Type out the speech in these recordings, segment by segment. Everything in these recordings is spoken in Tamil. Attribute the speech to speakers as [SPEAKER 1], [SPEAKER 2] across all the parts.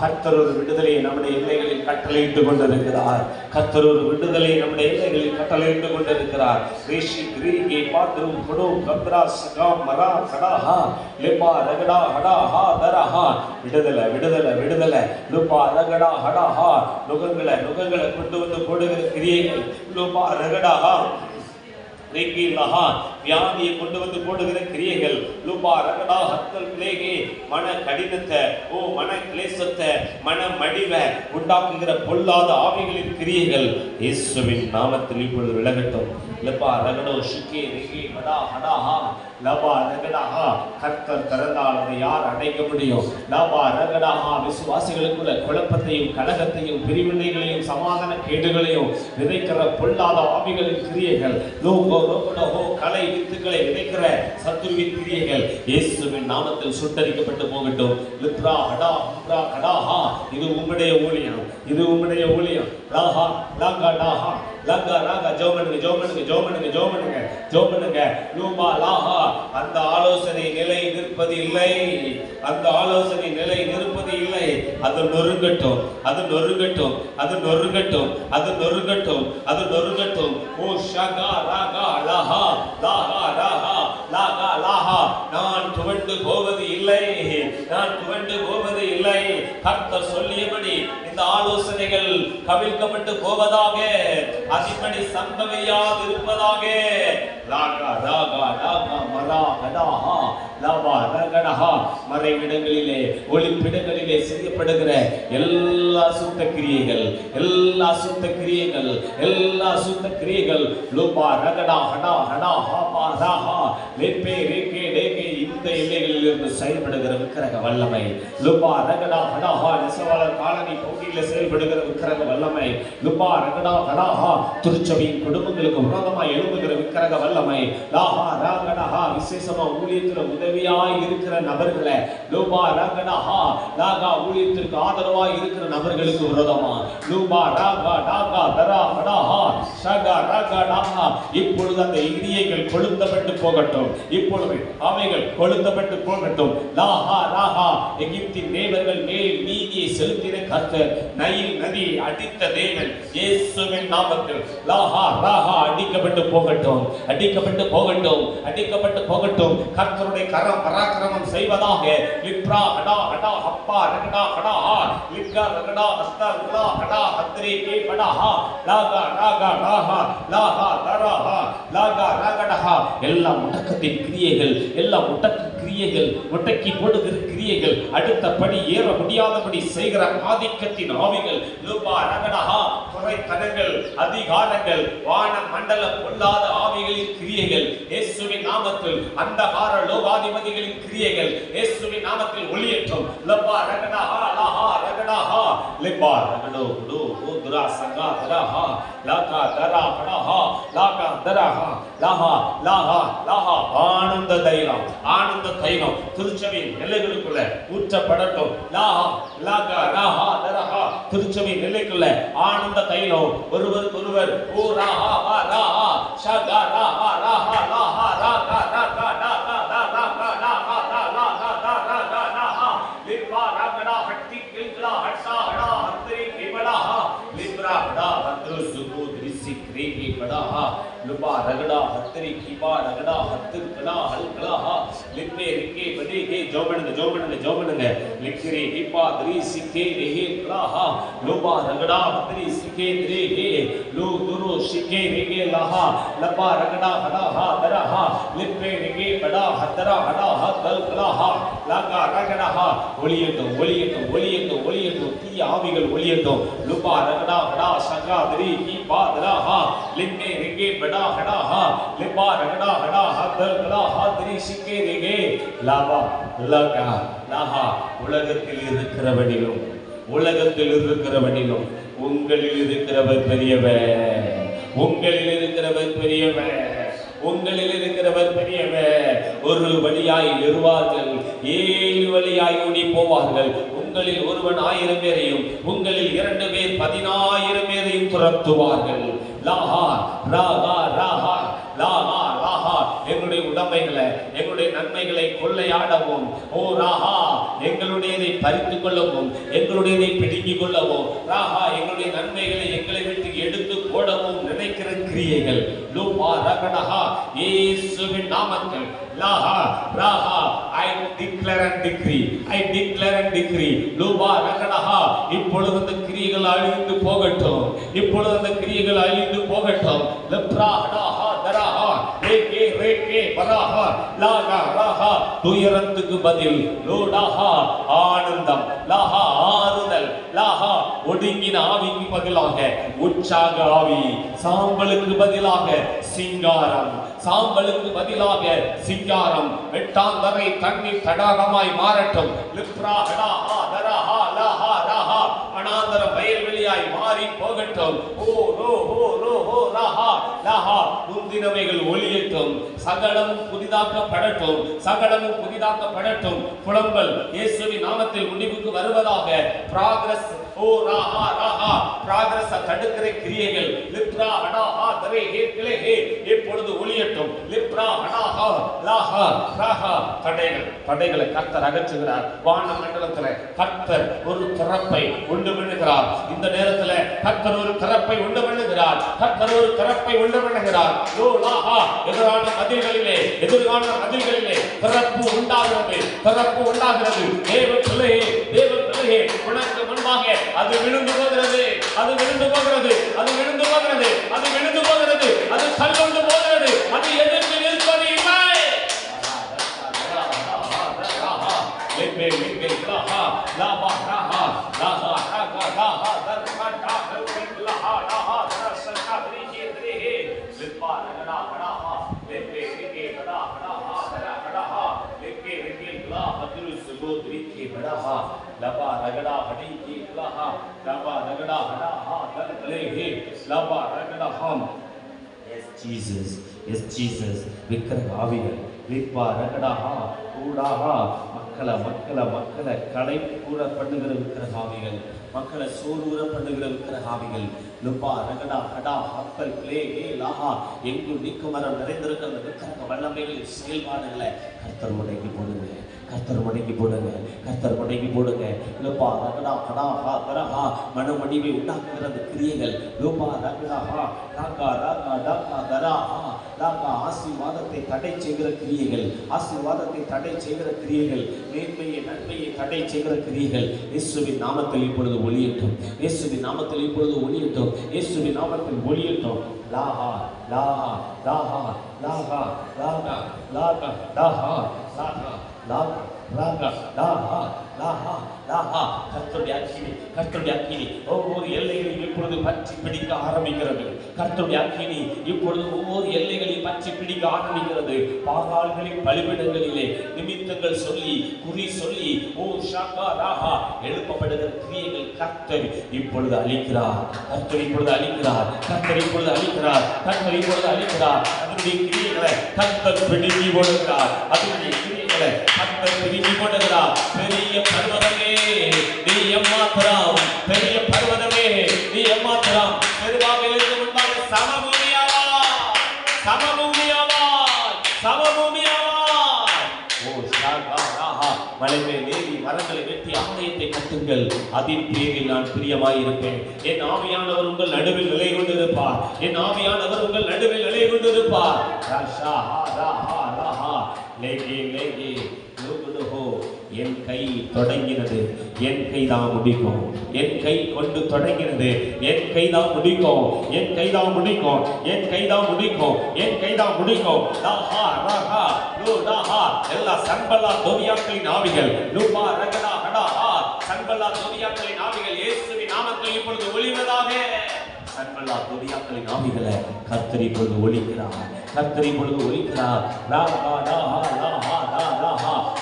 [SPEAKER 1] கர்த்தர் ஒரு விடுதலையை நம்முடைய எல்லைகளில் கட்டளையிட்டு கொண்டிருக்கிறார். கர்த்தர் ஒரு விடுதலையை நம்முடைய எல்லைகளில் கட்டளையிட்டு கொண்டிருக்கிறார். ரிஷி கிரீகே பாத்ரூம் குடு கப்ரா சகா மரா கடாஹா லிபா ரகடா ஹடா ஹா தரஹா விடுதலை விடுதலை விடுதலை. லுபா ரகடா ஹடா ஹா. நுகங்களை நுகங்களை கொண்டு வந்து போடுகிற கிரியைகள். லுபா ரகடா ஹா. லஹா. வியாதியை கொண்டு வந்து போடுகிற கிரியைகள். லூபா ரகடா ஹத்தல் பிளேகே மன கடினத்தை ஓ மன கிளேசத்தை மன மடிவை உண்டாக்குகிற பொல்லாத ஆவிகளின் கிரியைகள். இயேசுவின் நாமத்தில் இப்பொழுது விலகட்டும். லபா ரகடோ ஷிகே ரிகே மடா ஹடாஹா லபா ரகடாஹா கர்த்தர் திறந்தால் அதை யார் அடைக்க முடியும்? லபா ரகடாஹா விசுவாசிகளுக்குள்ள குழப்பத்தையும் கழகத்தையும் பிரிவினைகளையும் சமாதான கேடுகளையும் விதைக்கிற பொல்லாத ஆவிகளின் கிரியைகள். லோகோ லோகடஹோ கலை வித்துக்களை விதைக்கிற சத்துருவின் கிரியைகள் இயேசுவின் நாமத்தில் சுட்டரிக்கப்பட்டு போகட்டும். லிப்ரா ஹடா ஹுப்ரா கடாஹா. இது உம்முடைய ஊழியம். இது உம்முடைய ஊழியம். லாஹா லாகா டாஹா லங்கா ராகா ஜோமனுங்க ஜோமனுங்க ஜோமனுங்க ஜோமனுங்க ஜோமனுங்க. லூபா லாஹா அந்த ஆலோசனை நிலை நிற்பது இல்லை. அந்த ஆலோசனை நிலை நிற்பது இல்லை. அது நொறுங்கட்டும் அது நொறுங்கட்டும் அது நொறுங்கட்டும் அது நொறுங்கட்டும் அது நொறுங்கட்டும். ஓ ஷகா ராகா லாஹா லாஹா ராஹா லாகா லாஹா. நான் துவண்டு போவது இல்லை. நான் துவண்டு போவது இல்லை. கர்த்தர் சொல்லியபடி இந்த ஆலோசனைகள் கவிழ்க்கப்பட்டு போவதாக அதிபடி சம்பவியாது இருப்பதாக. ராகா ராகா ராகா மரா கடாஹா லாபா ரகடஹா மறைவிடங்களிலே ஒளிப்பிடங்களிலே செய்யப்படுகிற எல்லா சுத்த கிரியைகள் எல்லா சுத்த கிரியைகள் எல்லா சுத்த கிரியைகள் லூபா ரகடா ஹடா ஹடா ஹாபா ராஹா லேப்பே ரேகே டேகே எல்லைகளில் இருந்து செயல்படுகிற விக்கிரக வல்லமை. லுபா ரகடா ஹடாஹா நெசவாளர் காலனி பகுதியில் செயல்படுகிற விக்கிரக வல்லமை. லுபா ரகடா ஹடாஹா திருச்சபையின் குடும்பங்களுக்கு விரோதமாய் எழும்புகிற கரக வல்லமை. லாஹா ராகடஹா விசேஷமா ஊழியத்துல உதவியாய் இருக்கிற நபர்களை. லூபா ராகடஹா லாகா ஊழியத்திற்கு ஆதரவாய் இருக்கிற நபர்களுக்கு விரோதமா? லூபா ராகா டாகா தரா ஹடாஹா ஷகா ராகா டாஹா இப்பொழுது அந்த இடியைகள் கொளுத்தப்பட்டு போகட்டும். இப்பொழுது அவைகள் கொளுத்தப்பட்டு போகட்டும். லாஹா ராஹா எகிப்தின் தேவர்கள் மேல் நீதியை செலுத்தின கர்த்தர் நயில் நதி அடித்த தேவன் இயேசுவின் நாமத்தில் லாஹா ராஹா அடிக்கப்பட்டு போகட்டும். அடிக்கப்பட்டு போகட்டும் அடிக்கப்பட்டு போகட்டும். கர்த்தருடைய கரம் பராக்கிரமம் செய்வதாக. லிப்ரா ஹடா ஹடா ஹப்பா ரகடா ஹடா ஹா லிப்ரா ரகடா ஹஸ்தா ரகடா ஹடா ஹத்ரி கே படா ஹா லாகா ராகா ராஹா லாஹா தராஹா லாகா ராகடஹா எல்லா முடக்கத்தின் கிரியைகள் எல்லா முடக்க கிரியைகள் முடக்கி போடுகிற கிரியைகள் அடுத்த படி ஏற முடியாதபடி செய்கிற ஆதிக்கத்தின் ஆவிகள் ரகடஹா குறைத்தனங்கள் அதிகாரங்கள் வான மண்டலம் பொல்லாத ஆவிகளின் கிரியைகள் இயேசுவின் நாமத்தில் அந்தகார லோகாதிபதிகளின் கிரியைகள் இயேசுவின் நாமத்தில் ஒளியேற்றும் லப்பா ரகடஹா லாஹா ரகடஹா லிப்பா ரகடோ குடு ஓதுரா சங்கா தரஹா லாகா தரா லாகா தரஹா லாஹா லாஹா லாஹா ஆனந்த தைலம் ஆனந்த தைலம் திருச்சபையின் எல்லைகளுக்குள்ள ஊற்றப்படட்டும். லாஹா லாகா லாஹா தரஹா திருச்சபையின் எல்லைக்குள்ள ஆனந்த தைலம். ஒருவருக்கு ஒருவர் ஓ ராஹா வா ராஹா ஷகா ராஹா ராஹா லாஹா ராகா ராகா டாகா டா ராகா டாகா டா லாகா டா ராகா டாஹா லிப்பா ராகடா ஹட்டி கில்கடா ஹட்டா ஹடா ஹத்ரி கிபடா லிப்ரா ஹடா ஹத்ரு சுகு திரிசி கிரேகி படா லுபா ரகடா ஹத்ரி கிபா ரகடா ஹத்து கடா ஹல்கடா லிப்பே ரிக்கே படி கே ஜோபனுங்க ஜோபனுங்க ஜோபனுங்க லிக்ரி ஹிப்பா திரிசி கே ரேஹே கடா லுபா ரகடா ஹத்ரி சிகே ரேஹே லு துரு சிகே ரேகே லஹா லபா ரகடா ஹடா ஹா தரா ஹா லிப்பே ரிகே படா ஹத்தரா ஹடா ஹத்தல் கடா ஹா லாகா ரகடா ஹா ஒளியட்டும் ஒளியட்டும் ஒளியட்டும் ஒளியட்டும் தீய ஆவிகள் ஒளியட்டும் லுபா ரகடா ஹடா சங்கா திரி கி பா தரா ஹா லிப்பே ரிகே படா ஹடா ஹா லிப்பா ரகடா ஹடா ஹத்தல் கடா ஹா திரி சிக்கே ரேகே லாபா லகா லஹா உலகத்தில் இருக்கிறவனிலும் உலகத்தில் இருக்கிறவனிலும் உங்களில் இருக்கிறவர் பெரியவர். உங்களில் இருக்கிறவர் பெரியவர். உங்களில் இருக்கிறவர் பெரியவர். ஒரு வழியாய் வருவார்கள் ஏழு வழியாய் ஓடி போவார்கள். உங்களில் ஒருவன் ஆயிரம் பேரையும் உங்களில் இரண்டு பேர் பதினாயிரம் பேரையும் துரத்துவார்கள். லாஹா ராஹா ராஹா லாஹா எங்களுடைய என்னுடைய எங்களுடைய நன்மைகளை கொள்ளையாடவும். ஓ ராஹா எங்களுடையதை பறித்து கொள்ளவும் எங்களுடையதை பிடுங்கிக் கொள்ளவும். ராஹா எங்களுடைய நன்மைகளை எங்களை விட்டு எடுத்து போடவும் நினைக்கிற கிரியைகள். லூபா ரகடஹா இயேசுவின் நாமத்தில் லாஹா ராஹா I declare and decree I declare and decree லூபா ரகடஹா இப்பொழுது அந்த கிரியைகள் அழிந்து போகட்டும். இப்பொழுது அந்த கிரியைகள் அழிந்து போகட்டும். லெப்ராஹடா ஹடாஹா தராஹா ரேகே ரேகே பராஹா லாகா ராஹா துயரத்துக்கு பதில் லோடாஹா ஆனந்தம் லாஹா ஆறுதல் லாஹா ஒடுங்கின ஆவிக்கு பதிலாக உற்சாக ஆவி சாம்பலுக்கு பதிலாக சிங்காரம் சாம்பலுக்கு பதிலாக சிங்காரம் வெட்டாந்தரை தண்ணீர் தடாகமாய் மாறட்டும் லிப்ரா ஹடாஹா தராஹா லாஹா வனாந்தர வயல்வெளியாய் மாறி போகட்டும். ஓ ரோ ஹோ ரோ ஹோ ராஹா லாஹா முந்தினவைகள் ஒளியட்டும் சகலமும் புதிதாக்கப்படட்டும். சகலமும் புதிதாக்கப்படட்டும். புலம்பல் இயேசுவின் நாமத்தில் முடிவுக்கு வருவதாக. ப்ராக்ரஸ் ஓ ராஹா ராஹா பிராகிரஸ தடுக்கிற கிரியைகள். லிப்ரா ஹடாஹா தரே ஹே கிளே ஹே இப்பொழுது ஒளியட்டும்? லிப்ரா ஹடாஹா லாஹா ராஹா. தடைகள் தடைகளை கர்த்தர் அகற்றுகிறார். வான மண்டலத்தில் கர்த்தர் ஒரு திறப்பை உண்டு பண்ணுகிறார். இந்த நேரத்தில் கர்த்தர் ஒரு திறப்பை உண்டு பண்ணுகிறார். கர்த்தர் ஒரு திறப்பை உண்டு பண்ணுகிறார். ஓ லாஹா எதிரான மதில்களிலே எதிரான மதில்களிலே திறப்பு உண்டாகிறது. திறப்பு உண்டாகிறது. தேவ பிள்ளையே தேவ பிள்ளையே உனக்கு முன்பாக அது விழுந்து போகிறது அது விழுந்து போகிறது அது விழுந்து போகிறது அது விழுந்து போகிறது அது தள்ளொண்டு போகிறது அது எதிர்த்து சுபோ திரிஹி லபா ரகடா ஹடிஹி லஹா லபா ரகடா ரஹா தர்லேஹி லபா ரகடா ஹம் எஸ் ஜீசஸ் எஸ் ஜீசஸ் விக்கிரக ஆவிகள் விப்பா ரகடாஹா கூடாஹா மக்களை மக்களை மக்களை கடை கூட பண்ணுகிற விக்கிரக ஆவிகள் மக்களை சோறுகிற பண்ணுகிற விக்கிரக ஆவிகள் லுப்பா ரகடா ஹடா ஹப்பல் கிளே ஏ லாஹா எங்கும் நீக்கு மரம் நிறைந்திருக்கிற அந்த விக்கிரக வல்லமைகளின் செயல்பாடுகளை கர்த்தர் முடங்கி போடுங்க கர்த்தர் முடங்கி போடுங்க கர்த்தர் முடங்கி போடுங்க. லோபா ரகடா ஹடா ஹா தரஹா மனமடிவை உண்டாக்குகிற அந்த கிரியைகள். லோபா ரகடா ஹா ராகா ராகா டாகா தராஹா ராகா ஆசீர்வாதத்தை தடை செய்கிற கிரியைகள். ஆசீர்வாதத்தை தடை செய்கிற கிரியைகள். மேன்மையை நன்மையை தடை செய்கிற கிரியைகள். இயேசுவின் நாமத்தில் இப்பொழுது ஒளியட்டும் இயேசுவின் நாமத்தில் இப்பொழுது ஒளியட்டும் இயேசுவின் நாமத்தில் ஒளியட்டும் லாஹா லாஹா லாஹா லாஹா லாஹா லாஹா லாஹா. லாகா லாகா லாஹா லாஹா லாஹா கர்த்தருடைய அக்கினி கர்த்தருடைய அக்கினி ஒவ்வொரு எல்லைகளையும் இப்பொழுது பற்றி பிடிக்க ஆரம்பிக்கிறது கர்த்தருடைய அக்கினி இப்பொழுது ஒவ்வொரு எல்லைகளையும் பற்றி பிடிக்க ஆரம்பிக்கிறது பாகால்களின் பலிபிடங்களிலே நிமித்தங்கள் சொல்லி குறி சொல்லி ஓ ஷாகா ராஹா எழுப்பப்படுகிற கிரியைகள் கர்த்தர் இப்பொழுது அழிக்கிறார் கர்த்தர் இப்பொழுது அழிக்கிறார் கர்த்தர் இப்பொழுது அழிக்கிறார் கர்த்தர் இப்பொழுது அழிக்கிறார் அதனுடைய கிரியைகளை கர்த்தர் பிடுங்கி போடுகிறார் அதனுடைய கிரியைகளை கர்த்தர் பிடுங்கி போடுகிறார் பெரிய பர்வதமே நீ எம்மாத்திரம். பெரிய பர்வதமே நீ எம்மாத்திரம். பெருமாவிலுக்கு முன்பாக சமபூமியாவா சமபூமியாவா சமபூமியாவா ஓ ஷாகா ராஹா மலைமே ஏறி மரங்களை வெட்டி ஆலயத்தை கட்டுங்கள். அதின் பேரில் நான் பிரியமாயிருப்பேன். என் ஆவியானவர் உங்கள் நடுவில் நிலை கொண்டிருப்பார். என் ஆவியானவர் உங்கள் நடுவில் நிலை கொண்டிருப்பார். ராஷா ஹா ராஹா ராஹா. லேகே லேகே. லோகுடுஹோ என் கை தொடங்கினது. என் கை தான் முடிக்கும். என் கை கொண்டு தொடங்கினது. என் கை தான் முடிக்கும். என் கை தான் முடிக்கும். என் கை தான் முடிக்கும். என் கை தான் முடிக்கும். தாஹா ராஹா லோ தாஹா எல்லா சன்பலா தோவியாக்களின் ஆவிகள். லூபா ரகடா ஹடாஹா சன்பலா தோவியாக்களின் ஆவிகள். இயேசுவின் நாமத்தில் இப்பொழுது ஒளிவதாக. சன்பலா தோவியாக்களின் ஆவிகளை கத்தரி பொழுது ஒழிக்கிறார் கத்தரி பொழுது ஒழிக்கிறார் லாஹா லாஹா லாஹா லா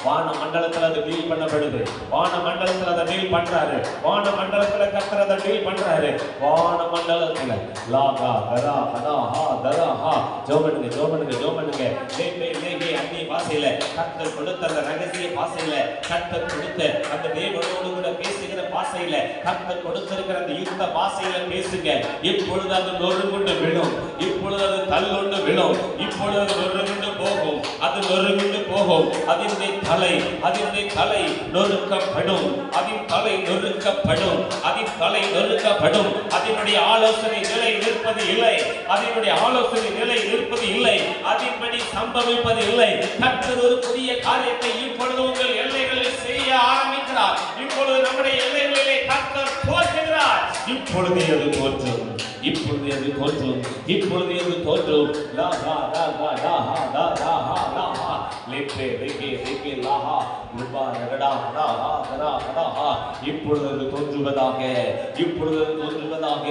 [SPEAKER 1] வான மண்டலத்துல அது டீல் பண்ணப்படுது. வான மண்டலத்துல அதை டீல் பண்றாரு. வான மண்டலத்துல கத்துறத டீல் பண்றாரு. வான மண்டலத்துல லாகா கதா கதா ஹா தரா ஹா. ஜோமனுங்க ஜோமனுங்க ஜோமனுங்க. லேபே லேபே அந்நிய பாசையில கத்தர் கொடுத்த அந்த ரகசிய பாசையில கத்தர் கொடுத்த அந்த தேவனோடு கூட பேசுகிற பாசையில கத்தர் கொடுத்திருக்கிற அந்த யுத்த பாசையில பேசுங்க. இப்பொழுது அது நொறுங்குண்டு விழும். இப்பொழுது அது தள்ளுண்டு விழும். இப்பொழுது அது நொறுங்குண்டு போகும். அது நொறுங்கிட்டு போகும். அதனுடைய தலை அதனுடைய தலை நொறுக்கப்படும். அதன் தலை நொறுக்கப்படும். அதன் தலை நொறுக்கப்படும். அதனுடைய ஆலோசனை நிலை நிற்பது இல்லை. அதனுடைய ஆலோசனை நிலை நிற்பது இல்லை. அதன்படி சம்பவிப்பது இல்லை. கற்று ஒரு புதிய காரியத்தை இப்பொழுது உங்கள் எல்லைகளில் செய்ய ஆரம்பிக்கிறார். இப்பொழுது நம்முடைய எல்லைகளிலே கர்த்தர் தோற்றுகிறார் இப்பொழுது அது தோற்றும் இப்பொழுது அது தோற்றும் இப்பொழுது அது தோற்றும் லா லா லா லா லா ஹா லா லா ஹா லா. ஹா லேப்பே ரேகே ரேகே லாஹா ஹா லுபா ரகடா ரா ஹா ரா ரா. ஹா இப்பொழுது தோன்றுவதாக இப்பொழுது தோன்றுவதாக.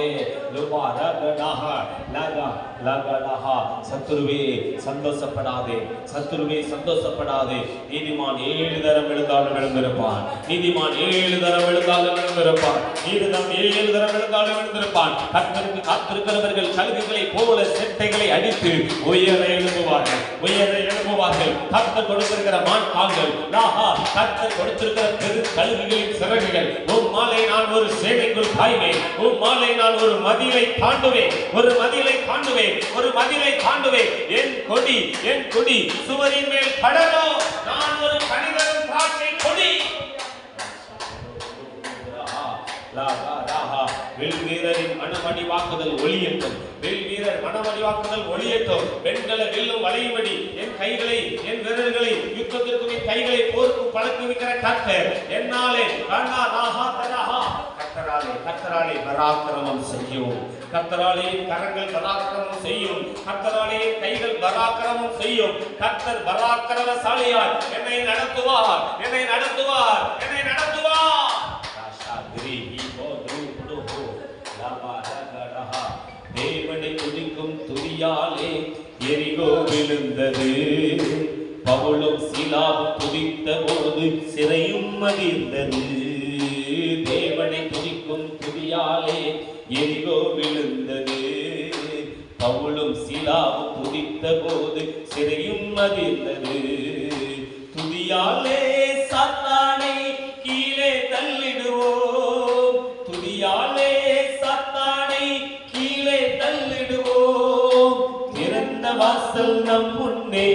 [SPEAKER 1] லுபா ரகடா ஹா லகா லகடா ஹா சத்துருவே சந்தோஷப்படாதே சத்துருவே சந்தோஷப்படாதே. நீதிமான் ஏழு தரம் எழுந்தாலும் எழுந்திருப்பான். நீதிமான் ஏழு தரம் எழுந்தாலும் எழுந்திருப்பான். நீதிமான் ஏழு தரம் எழுந்தாலும் எழுந்திருப்பான். கர்த்தருக்கு காத்திருக்கிறவர்கள் கழுகுகளை போல செட்டைகளை அடித்து உயர எழுப்புவார்கள் உயர எழுப்புவார்கள் கர்த்தர் கொடுத்திருக்கிற மான்கால்கள் லாஹா கர்த்தர் கொடுத்திருக்கிற பெரு கழுகுகளின் சிறகுகள். உன் மாலை நான் ஒரு சேனைக்குள் காய்வேன் உன் மாலை நான் ஒரு மதிலை தாண்டுவேன். ஒரு மதிலை தாண்டுவேன். ஒரு மதிலை தாண்டுவேன். என் கொடி என் கொடி சுவரின் மேல் படரோ நான் ஒரு கணிதரும் திராட்சை கொடி. வில் வீரரின் மனமடி வாக்குதல் ஒளியட்டும் வில் வீரர் மனமடி வாக்குதல் ஒளியட்டும் பெண்கள வில்லும் வளையும்படி என் கைகளை என் வீரர்களை யுத்தத்திற்கும் என் கைகளை போருக்கு பழக்குவிக்கிற கர்த்தர் என்னாலே கண்ணா நாஹா கத்தராலே கத்தராலே பராக்கிரமம் செய்யும். கத்தராலே கரங்கள் பராக்கிரமம் செய்யும். கத்தராலே கைகள் பராக்கிரமம் செய்யும். கர்த்தர் பராக்கிரமசாலியார். என்னை நடத்துவார். என்னை நடத்துவார். என்னை நடத்துவார் ராஷா கிரீஹி போது புடுஹு லபா ரகடஹா தேவனை துதிக்கும் துதியாலே எரிகோ பவுளும் சிலாவும் துதித்த போது சிறையும் மதிர்ந்தது தேவனை துதிக்கும் துதியாலே எரிகோ விழுந்தது. பவுளும் சிலாவும் துதித்த போது சிறையும் மதிர்ந்தது துதியாலே சாத்தானை கீழே தள்ளிடுவோம். வாசல் நம் முன்னே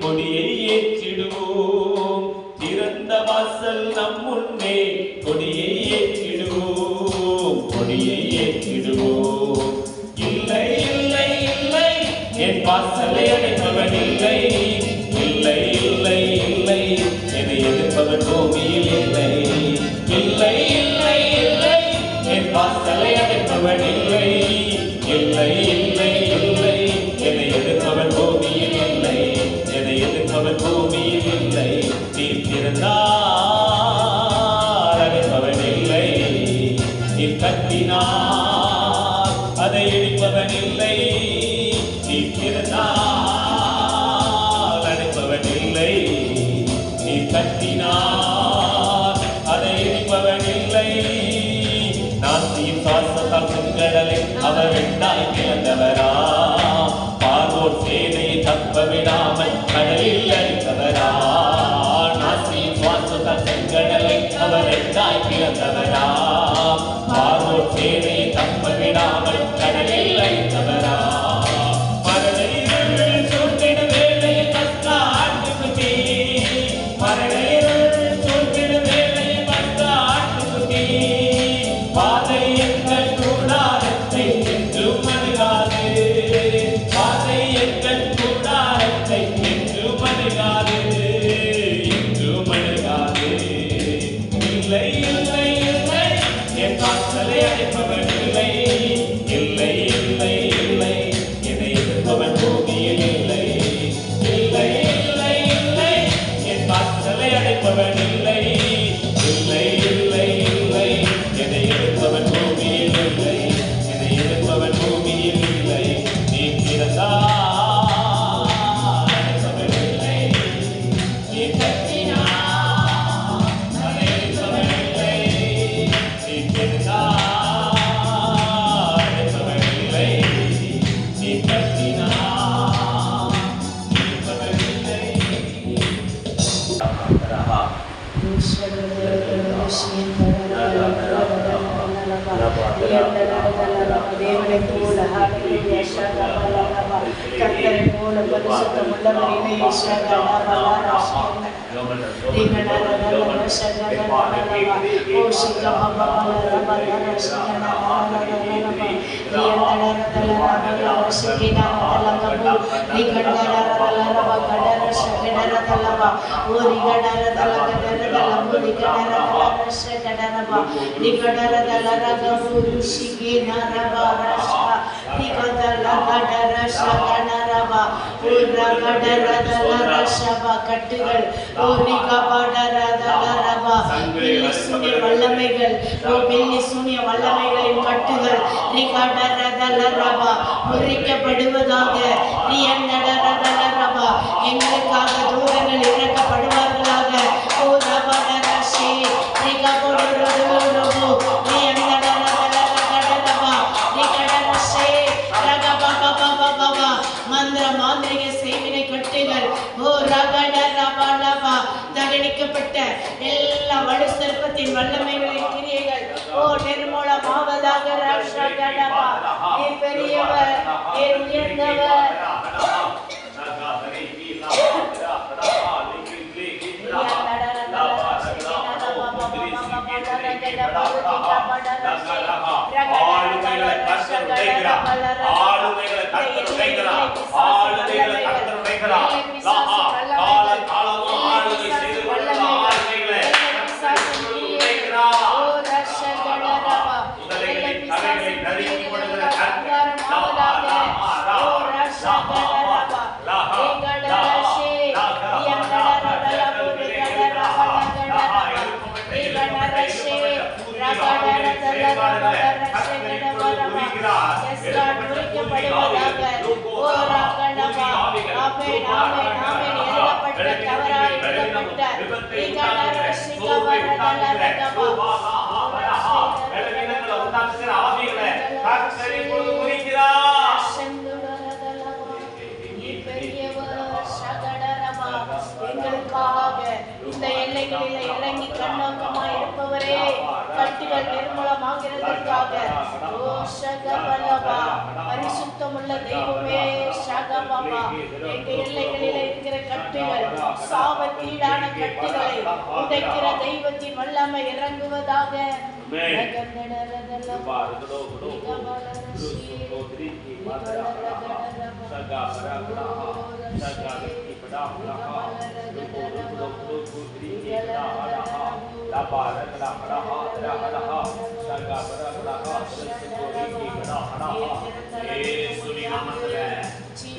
[SPEAKER 1] கொடியை ஏற்றிடுவோம். திறந்த வாசல் நம் முன்னே கொடியை ஏற்றிடுவோம். கொடியை ஏற்றிடுவோம். இல்லை இல்லை இல்லை என் வாசலை அடைப்பவன் இல்லை. இல்லை இல்லை இல்லை என்னை எதிர்ப்பவன் கோவியில் இல்லை. நாசியின் சுவாசத்தால் செங்கடலை அவர் வெண்டாய் கிடந்தவரா பார்வோர் சேனையை தப்ப விடாமல் கடலில் அடித்தவரா. நாசியும் சுவாசத்தால் செங்கடலை அவர் வெண்டாய் கிடந்தவரா ವಂದನಾರ್ದನರವ ದೇವನೇ ಪೂಲ ಹಾಕಿ ಯಶಗಬಲನವ ಕರ್ತನೆ ಪೂಲ ಪರಿಸುತ್ತ ಮುಲ್ಲವರಿನ ಯಶಗಬಲನವ ದೀನನರನವ ಶಗಬಲನವ ಓಶಿಕಬಲನವ ಶಗಬಲನವ ದಿಯಂತನರದಲನವ ಸಿಕ್ಕಿನರದಲನವ ನಿಗಂಡನರದಲನವ ಗಣ
[SPEAKER 2] தேவனை போல ஹalleluya ஷகபலகப கர்த்தரை போல பரிசுத்தம் உள்ளவர் இல்லை கட்டுகள் வல்லமைகள் வல்லமைகளின் கட்டுகள் முறிக்கப்படுவதாக எங்களுக்காக தூரங்கள் இறக்கப்படுவார்களாக. ஓ ரபடரஷே ரிகபொடுருதுருபு ரியண்டரதலரகடரபா தகனிக்கப்பட்ட எல்லா வலு சர்ப்பத்தின் வல்லமைகளின் கிரியைகள் ஓ நிர்மூலமாவதாக நீ பெரியவர் நீ உயர்ந்தவர்.
[SPEAKER 1] ஆளுமைகளை கர்த்தர் உடைக்கிறார் ஆளுமைகளை கர்த்தர் உடைக்கிறார் ஆளுமைகளை ஆவிகளை கர்த்தர் இப்பொழுது குறிக்கிறார்
[SPEAKER 2] எங்களுக்காக இந்த எல்லைகளிலே இறங்கி இருப்பவரே கட்டுகள் நிர்மூலமாகிறதற்காக ஓ ஷகபலபா பரிசுத்தமுள்ள தெய்வமே ஷகபபா எங்க எல்லைகளிலே இருக்கிற கட்டுகள் சாபத்தீடான கட்டுகளை உடைக்கிற தெய்வத்தின் வல்லமை இறங்குவதாக ரகதடரதலபா,
[SPEAKER 1] இயேசுவின் நாமத்திலே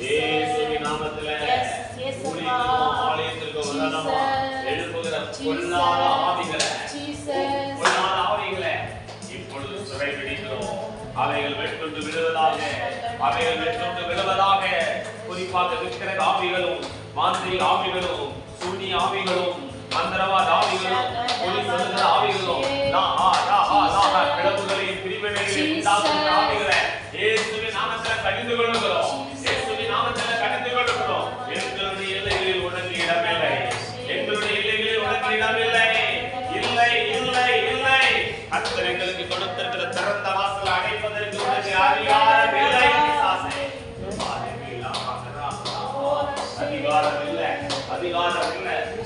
[SPEAKER 1] இயேசுவின் நாமத்திலே ஊழியர்களும் ஆலயத்திற்கு வரணும் எழுப்புகிற பொல்லாத ஆவிகளை பொல்லாத ஆவிகளை இப்பொழுது சிறைபிடிக்கிறோம் அவைகள் வெட்டுண்டு விழுவதாக அவைகள் வெட்டுண்டு விழுவதாக குறிப்பாக விக்கிர ஆவிகளும் மாந்திரிக ஆவிகளும் சூனி ஆவிகளும் மந்திரவாத ஆவிகளும் ஒளி சொல்லுகிற ஆவிகளும். லாஹா லாஹா உண்டாக்குகிற ஆவிகளை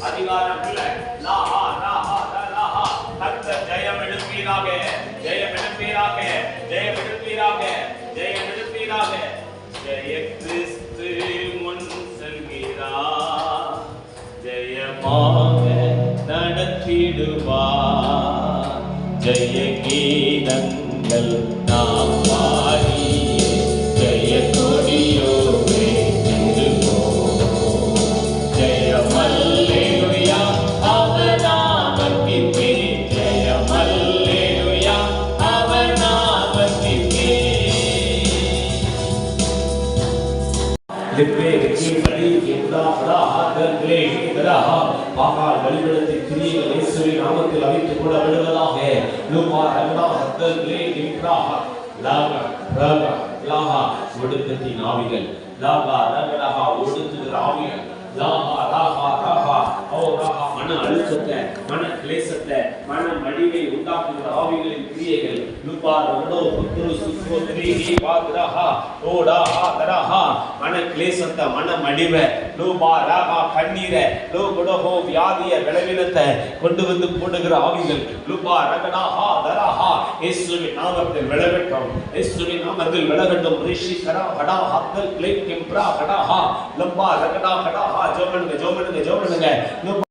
[SPEAKER 1] இல்லை அதிகாரம் இல்லை லாஹா லாஹா லா, லாஹா கர்த்தர் ஜெயம் எடுப்பீராக ஜெயம் எடுப்பீராக ஜெயம் எடுப்பீராக ஜெயம் எடுப்பீராக ஜெய கிறிஸ்து முன் செல்கிறார். ஜெயமாக நடத்திடுவார். ஜெய கீதங்கள் நாம் லாஹா ஒடுக்கத்தின் ஆவிகள். லாஹா ரகடா ஒடுக்குகிற ஆவிகள். லாஹா ராகா ராகா ஓ ராகா மன அழுத்தத்தை மன கிளேசத்தை மன மடிவை உண்டாக்குகிற ஆவிகளின் கிரியைகள். லுபார் உடோ புத்துரு சுத்தோ திரிஹி பாத்ரஹா ஓடாஹா தரஹா மன கிளேசத்தை மன மடிவை லூபா ராகா கண்ணீரை லோ குடஹோ வியாதிய விளைவினத்தை கொண்டு வந்து போடுகிற ஆவிகள். லூபா ரகடாஹா தராஹா இயேசுவின் நாமத்தில் விளைவிட்டோம். இயேசுவின் நாமத்தில் விலகட்டும் ரிஷி கரா கடா ஹத்தல் கிளேக் கிம்ப்ரா ஹடாஹா லம்பா ரகடா ஹடாஹா ஜோமனுங்க ஜோமனுங்க ஜோமனுங்க.